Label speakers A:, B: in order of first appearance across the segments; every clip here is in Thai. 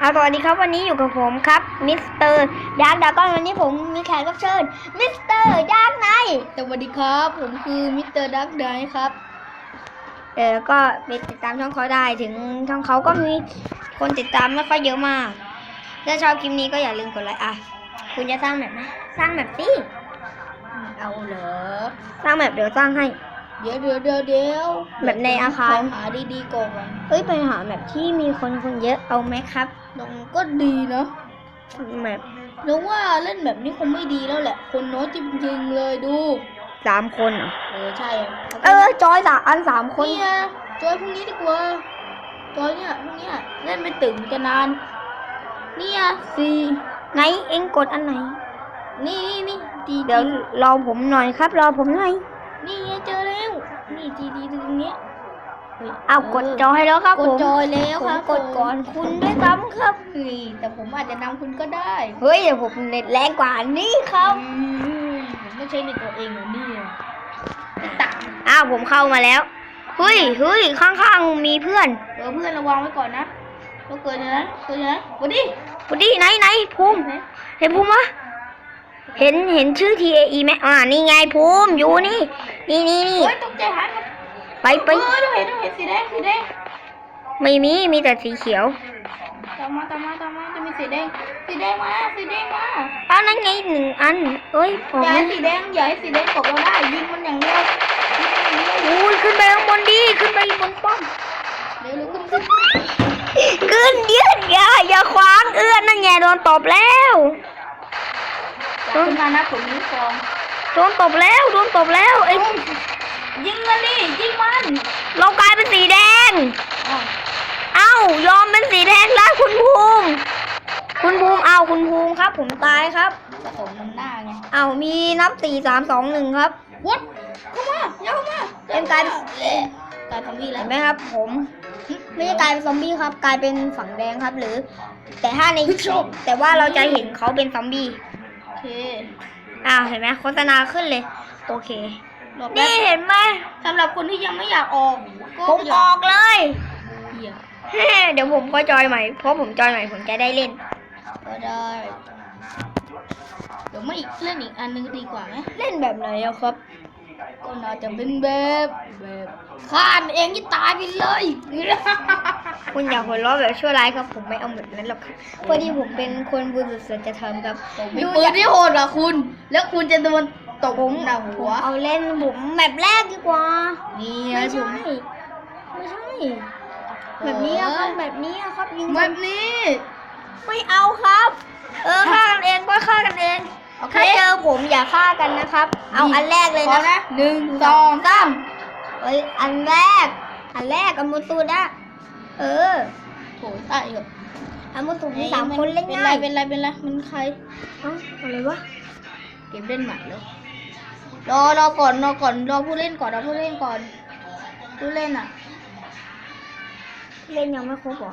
A: เอาสวัสดีครับวันนี้อยู่กับผมครับมิสเตอร์ยากดากอนวันนี้ผมมีแขกรับเชิญมิสเตอร์ยากไนท์
B: สวัสดีครับ ผมคือมิสเตอร์ดักไดครับ
A: เออก็ไปติดตามช่องเขาได้ถึงช่องเขาก็มีคนติดตามไม่ค่อยเยอะมาก ถ้าชอบคลิปนี้ก็อย่าลืมกดไลค์อะ คุณจะสร้างแบบไหมสร้างแบบสิ
B: เอาเหรอ
A: สร้างแบบเดี๋ยวสร้างให้
B: เดี๋ยวเดี๋ยวเดี๋ยวเดี๋ยว
A: แบบในอาคาร
B: ขหาดีๆก่อน
A: เอ้ยไปหาแบบที่มีคนคนเยอะเอาไหมครับ
B: ลองก็ดีเนาะ
A: แบบ
B: นึกว่าเล่นแบบนี้คงไม่ดีแล้วแหละ คนน้อยจริงๆเลยดู
A: สามคนเหรอ
B: เออใช่ะ
A: เออจอยสามอันสามคน
B: นี่ไงจอยพรุ่งนี้ดีกว่าจอยเนี่ยพรุ่งเนี้ยเล่นไม่ตึงจะนานเนี่ยสี่
A: ไหนเอ็งกดอันไหน
B: นี่นี่นี่ดี
A: เดี๋ยวรอผมหน่อยครับ รอผมหน่อย
B: นี่ไงเจอแล้วนี่ดีดีตรงเนี้ยฮ้ย
A: เอากดจอยแล้วครับ
B: ก
A: ผ
B: ด
A: ม
B: จอยแล้ว
A: ผ
B: ค
A: ม
B: รับ
A: กดก่อนคุณด้วยซ้ำครับ
B: เฮ้ยแต่ผมอาจจะนำคุณก็ได้
A: เฮ้ยเดี๋ยวผมเน็ตแรงกว่านี้ครับ
B: อืมผมไม่ใช่ในตัวเองเหรอเนี่ยตาม
A: อ้าวผมเข้ามาแล้วเฮ้ยเฮ้ยข้างๆมีเพื่อน
B: เออเพื่อนระวังไว้ก่อนนะก็เกินนะเกินนะวันนี้
A: วันดีไหนไหนภูมิเห็นภูมิปะเห็นเห็นชื่อ T A E ไหมอ่านี่ไงภูมิอยู่นี่ นี่นี่นี่
B: เฮ้ยตกใจหายหมด
A: ไปไป
B: เออเราเห็นเราเห็นสีแดงสีแดง
A: ไม่มี มีแต่สีเขียว
B: ตามมาตามมาตามมาจะมีสีแดงสีแดงมาสีแดงมา
A: อ้าวนั่นไงหนึ่งอันเอ้ยผม
B: อย่าให้สีแดงอย่าให้สีแดงตกเราได้ยิงมันอย่างเดียวยิงมันอย่างเดียว
A: อู้ยขึ้นไปข้างบนดี ขึ้นไปบนป้อม
B: เร็วเร็วขึ้นขึ้น
A: ขึ้นยืดอย่าอย่าขวางเอื้อนนั่นไงโดนตบแล้ว
B: ขึ้นมานะผมนิ้วกอง
A: โดนตบแล้วโดนตบแล้วไอ้
B: ยิงมันดิยิงมัน
A: เรากลายเป็นสีแดง
B: อ้าว
A: เอ้ายอมเป็นสีแดงแล้วคุณภูมิ คุณภูมิเอาคุณภูมิครับ ผมตายครับ
B: แต่ผมมันหน้าไง
A: เอามีนับสี่สามสองหนึ่งครับ
B: วัดเข้ามาอย่าเข้ามา
A: เอ็มกลายเป็น
B: กลายเป็นวี่แล้
A: เห็
B: วน
A: ไหมครับ ผมไม่ใช่กลายเป็นซอมบี้ครับกลายเป็นฝั่งแดงครับหรือ แต่ถ้าในแต่ว่าเราจะเห็นเขาเป็นซอมบี้
B: โอเค
A: อ้าวเห็นไหมโฆษณาขึ้นเลย โอเค
B: รอแป๊
A: นี่
B: บ
A: เห็นไหม
B: สำหรับคนที่ยังไม่อยากออกก็
A: ผม
B: อย่า
A: ออกเลย
B: เหี้ย
A: เดี๋ยวผมก็จอยใหม่ เพราะผมจอยใหม่ผมจะได้เล่น
B: ก็ได้ เดี๋ยวไม่อีกเล่นอีกอันนึงดีกว่าไหม
A: เล่นแบบไหนอะครับ
B: ก็น่าจะเป็นแบบแบบฆ่าเองที่ตายไปเลย
A: คุณอย่าหัวเราะแบบชั่วร้ายครับ ผมไม่เอาแบบนั้นหรอกครับพอดีผมเป็นคนบุรุษสุจธรรมครับ
B: มีปืนที่โหดเหรอคุณ แล้วคุณจะโดน ตบ
A: ผม
B: หน้า
A: ผ
B: หั
A: ม
B: ว
A: เอาเล่นผมแบบแรกดีกว่า
B: นี่ไง
A: ไม่
B: ผ
A: ใช่
B: ม
A: ไม่ใช่แบบนี้อะครับแบบนี้อะครับยิง
B: แบบนี้
A: ไม่เอาครับ เออฆ่ากันเองก็ฆ่ากันเอง
B: โอเค
A: ถ้าเจอผมอย่าฆ่ากันนะครับ เอาอันแรกเลย
B: พอ
A: นะ
B: นะหนึ่งสองสาม
A: เอ้ยอันแรก อันแรกอันมุตูนะเออ
B: โถตายเหรอ
A: อันมุตูมีสามคนเล่น
B: เป็น
A: ง่า
B: ไร
A: ย
B: เป็นไรเป็นไรมันใคร
A: เอ้าอะไรวะ
B: เกมเล่นใหม่แล้ว รอรอก่อนรอก่อนรอผู้เล่นก่อนรอผู้เล่นก่อนผู้เล่นอะ
A: เล่นยังไม่ครบเหรอ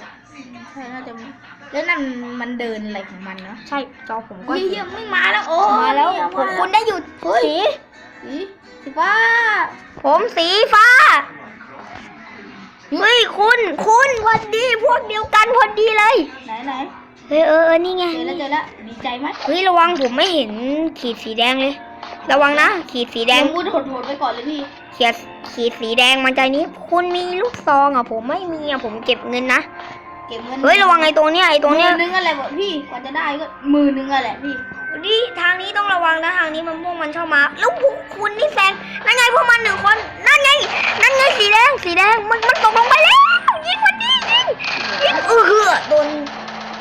B: ใช่น่าจะมีแล้วนั่นมันเดินอะไรของมันเนาะ
A: ใช่จอผมก็
B: เฮ้ยเหี้ยไม่มาแล้วโอ้
A: มาแล้ว
B: เนี่ย
A: ผมคุณได้หยุดสี
B: สีสีฟ้า
A: ผมสีฟ้าเฮ้ยคุณคุณพอดีพวกเดียวกันพอดีเลย
B: ไหนไหน
A: เฮ้ยเออเออนี่ไง
B: เจอแล้วเจอแล้วดีใจไหม
A: เฮ้ยระวังผมไม่เห็นขีดสีแดงเลย ระวังนะ ขีดสีแด
B: แด
A: ง
B: งพูดโหดๆไปก่อนเลยพี่
A: ขีดขีดสีแดงมันใจนี้ คุณมีลูกซองอะผมไม่มีอะผมเก็บเงินนะ
B: เก็บเงิน
A: เฮ้ยระวังไอ้ตัวเนี้ยไอ้ตัวเนี้ย
B: มือนึงอะไรวะพี่กว่าจะได้ก็มือนึงอะไรพี่
A: นี่ทางนี้ต้องระวังนะทางนี้มันม่วงมันชอบมา แล้วพวกคุณนี่แซงนั่นไงพวกมันหนึ่งคน นั่นไง นั่นไงสีแดงสีแดงมันมันตกลงไปแล้วยิงมันดิยิงยิงเออเหือโดน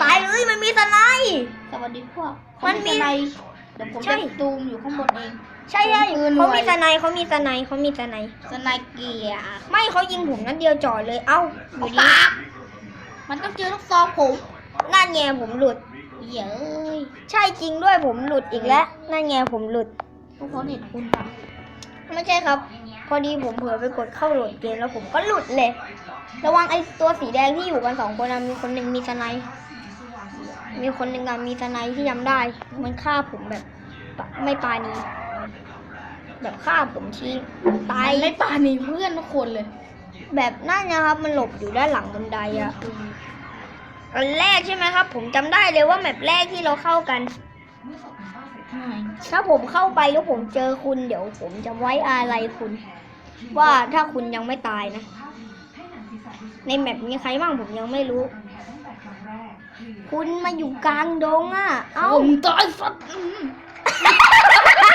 A: ตายเลยมันมีสไนป์
B: สวัสดีพวก
A: มันมี
B: สไนด์ เดี๋ยวผม
A: ใช่
B: จะซูมอยู่ข้างบนเอง
A: ใช่ใช่
B: ปืนหน่
A: เขา
B: วย
A: มีสไนป์เขามีสไนป์เขามีสไนป์
B: สไนด์เกียร์
A: ไม่เขายิงผมนัดเดียวจ่อเลย เอ้าอยู่ดี
B: ปากมันต้องเจอลูกซองผม
A: นั่นไงผมหลุด
B: เย้ย
A: ใช่จริงด้วยผมหลุดอีกแล้ว นั่นไงผมหลุด
B: พวกเขาเน็ตคุณปะ
A: ไม่ใช่ครับ พอดีผมเผลอไปกดเข้าโหลดเกมแล้วผมก็หลุดเลย ระวังไอ้ตัวสีแดงที่อยู่กันสองคนนะมีคนหนึ่งมีสไนป์ มีคนหนึ่งอะมีสไนป์ที่ยำได้ มันฆ่าผมแบบปะไม่ปานีแบบฆ่าผมทิ้งตาย
B: ไม่ป่าหนีเพื่อนทุกคนเลย
A: แบบนั่นนะครับมันหลบอยู่ด้านหลังบันไดอะอันแรกใช่ไหมครับ ผมจำได้เลยว่าแมปแรกที่เราเข้ากันถ้าผมเข้าไปแล้วผมเจอคุณเดี๋ยว ผมจะไว้อะไรคุณ ว่าถ้าคุณยังไม่ตายนะ ในแมปมีใครบ้างผมยังไม่รู้ คุณมาอยู่กลางดงอะ เอ้า
B: ผมตายสัตว์อืม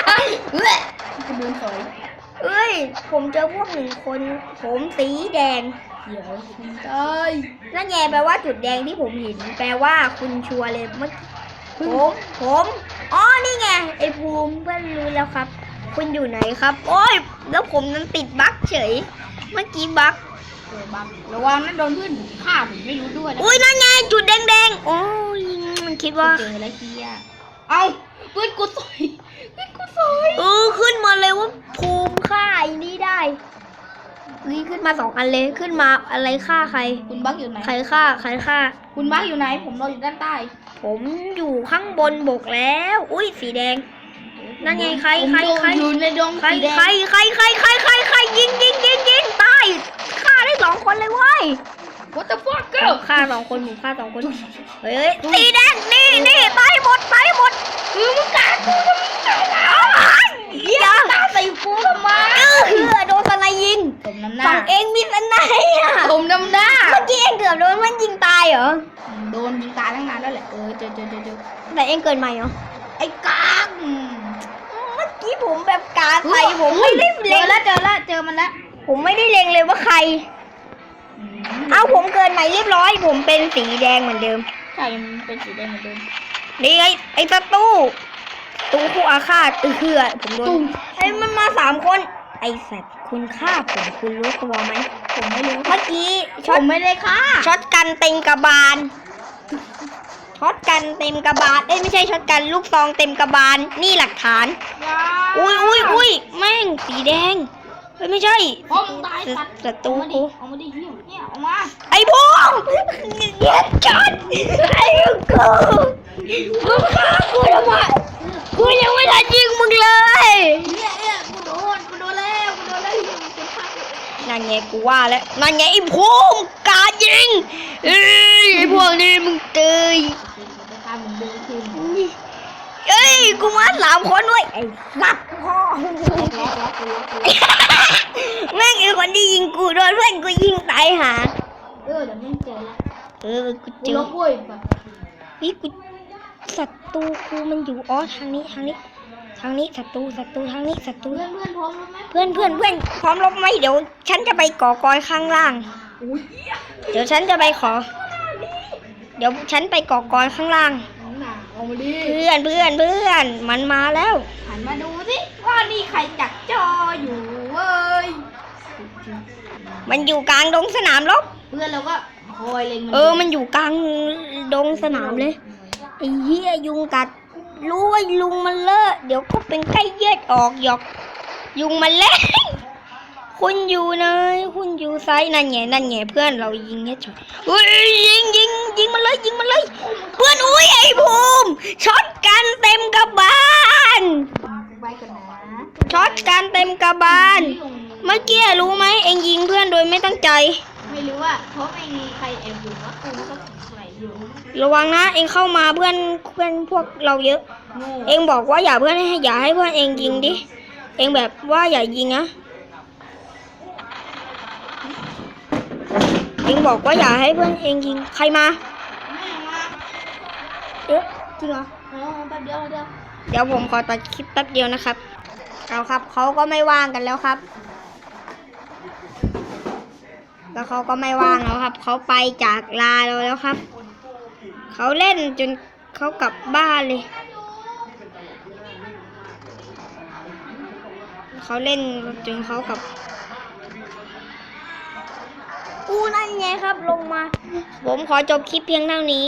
B: เฮ้ยกูโดนสอย
A: เอ้ย ผมเจอพวกหนึ่งคน ผมสีแดง
B: เดี๋ยวคุณตาย
A: นั่นไงแปลว่าจุดแดงที่ผมเห็น แปลว่าคุณชัวร์เลยเมื่อผม ผม อ๋อ นี่ไง ไอ้ภูมิเพื่อนรู้แล้วครับ คุณอยู่ไหนครับ โอ้ย แล้วผมนั้นติดบั๊กเฉย เมื่อกี้บั๊ก
B: เออบังระวังนะโดนเพื่อนผมฆ่าผมไม่รู้ด้วยนะ
A: อุ้ยนั่นไงจุดแดงๆโอ้ยมันคิดว่า
B: เจอแล้วเฮียเอาเพื่อนกูสอยเพื่อนกูสอย
A: เออขึ้นมาเลยว่าภูมิฆ่าไอ้นี่ได้เฮ้ยขึ้นมาสองอันเลยขึ้นมาอะไรฆ่าใคร
B: คุณบักอยู่ไหน
A: ใครฆ่าใครฆ่า
B: คุณบักอยู่ไหน ผมรออยู่ด้านใต้
A: ผมอยู่ข้างบนบกแล้ว อุ้ยสีแดง นั่นไงใคร
B: ผม
A: ใคร
B: โดน
A: ใคร
B: อยู่ในดง
A: ใคร
B: สีแดง
A: ใครใครใครใครใครใครยิงยิงยิงยิงตายฆ่าได้ สองคนเลยเว้ย
B: What the fuck girl
A: ฆ่าสองคนผมฆ่าสองคน เฮ้ยสีแดงนี่นี่ตายหมดตายหมด
B: คือมึงกากูทำไม
A: อย่า
B: ตาใส่กูทำไม
A: เออโดนสไนยิง
B: ผมน้ำหน้า
A: ฝั่งเองมีสไนอะ
B: ผมน้ำหน้า
A: เมื่อกี้เองเกือบโดนมันยิงตายเหรอ
B: โดนยิงตายตั้งนานแล้วแหละเออเจอเจอเจอเจอ
A: แต่เองเกิดใหม่เหรอ
B: ไอ้กากอืม
A: เมื่อกี้ผมแบบกาใส่ผมไม่ได้
B: เจ
A: เล็
B: องแล้วเจอแล้วเจอมันแล้ว
A: ผมไม่ได้เล็งเลยว่าใคร
B: อืม
A: เอาผมเกินใหม่เรียบร้อย ผมเป็นสีแดงเหมือนเดิม
B: ใช่มันเป็นสีแดงเหมือนเดิม
A: นี่ไอ้ไอ้ศัตรูตูคู่อาฆาตตือเคือผมโดน
B: ตุ้ม
A: ไอ้มันมาสามคน ไอ้สัตว์คุณฆ่าผมคุณรู้ตัวไหม
B: ผมไม่รู้
A: เมื่อกี้
B: ผ
A: ช็อต
B: มไม่ได้ฆ่า
A: ช็อตกันเต็มกระบาลช็อตกันเต็มกระบาลเอ้ยไม่ใช่ช็อตกันลูกซองเต็มกระบาลนี่หลักฐาน อุ้ยอุ้ยอุ้ยแม่งสีแดง เฮ้ยไม่ใช่
B: พ่อมึงตายสัตว์
A: ศัตรู
B: เอามาดิ
A: กู
B: เอามาดิเหี้ยเนี่ยเอามา
A: ไอ้พวงเย็ดจัดไอ้กูมึงฆ่ากูทำไมกูยังไม่ทันยิงมึงเลย
B: เนี่ยเนี่ยกูโดนกูโดนแล้วกูโดนแล้วเหี้ยมึงจะฆ่ากู
A: นั่นไงกูว่าแล้วนั่นไงไอ้พวงกายิงเอ้ยไอ้พวกนี้มึงเตย
B: กูจะฆ่ามึง เดินคืน
A: เอ้ย กูมาสามคนด้วยไอ้สัตว์พ่อ
B: ล็อกล็อกกูล็อกกู
A: แม่งไอ้คนที่ยิงกูโดนเพื่อนกูยิงตายหา
B: เออเดี๋ยวมึงเจอละ
A: เออ กู
B: กู
A: เจอ
B: ล็อกเว้ยแบบ
A: พี่กูศัตรูกูมันอยู่อ๋อทางนี้ทางนี้ ทางนี้ศัตรูศัตรูทางนี้ศัตรู
B: เพื่อนเพื่อนพร้อมแล้วไหม
A: เพื่อนเพื่อนเพื่อนพร้อมรบไหมเดี๋ยว ฉันจะไปก่อกอยข้างล่าง
B: อุ้ย
A: เดี๋ยวฉันจะไปขอ เดี๋ยวฉันไปก่อกอยข้างล่าง
B: น้ องหนาเอามาดิ
A: เพื่อนเพื่อนเพื่อน มันมาแล้ว
B: หันมาดูสิว่านี่ใครจักจออยู่เว้ย
A: มันอยู่กลางดงสนามรบ
B: เพื่อนเราก็คอยเล็งมัน
A: เออ มันอยู่กลางดงสนามเลยไอ้เหี้ยยุงกัดรู้ว่ายุงมันเลอะเดี๋ยวก็เป็นไข้เลือดออกหยอก ยุงมันเละ คุณอยู่ไหนคุณอยู่ไซส์นั่นไงนั่นไงเพื่อนเรายิงเนี่ยช็อตเฮ้ยยิงยิงยิงมันเลยยิงมันเลย เพื่อนอุ้ยไอ้ภูมิช็อตกันเต็มกระบาล
B: ไปก่อนนะ
A: ช็อตกันเต็มกระบาลเมื่อกี้รู้ไหมเองยิงเพื่อนโดยไม่ตั้งใจ
B: ไม่รู้ว่าเพราะไม่มีใครแอบอยู่ว่ากูก็ไหลอยู่
A: ระวังนะเองเข้ามาเพื่อนเพื่อนพวกเราเยอะ
B: โง่
A: เองบอกว่าอย่าเพื่อนให้อย่าให้เพื่อนเองยิงดิเองแบบว่าอย่ายิงนะ เองบอกว่าอย่าให้เพื่อนเองยิงใครมา
B: แม่มา
A: เอ๊ะจริงเหรอ
B: เออแป๊บเดียวเดียว
A: เดี๋ยวผมขอตัดคลิปแป๊บเดียวนะครับเอาครับเขาก็ไม่ว่างกันแล้วครับ แล้วเขาก็ไม่ว่างแล้วครับเขาไปจากลาเราแล้วครับเขาเล่นจนเขากลับบ้านเลยเขาเล่นจนเขากลับ อู้นั่นไงครับลงมา ผมขอจบคลิปเพียงเท่านี้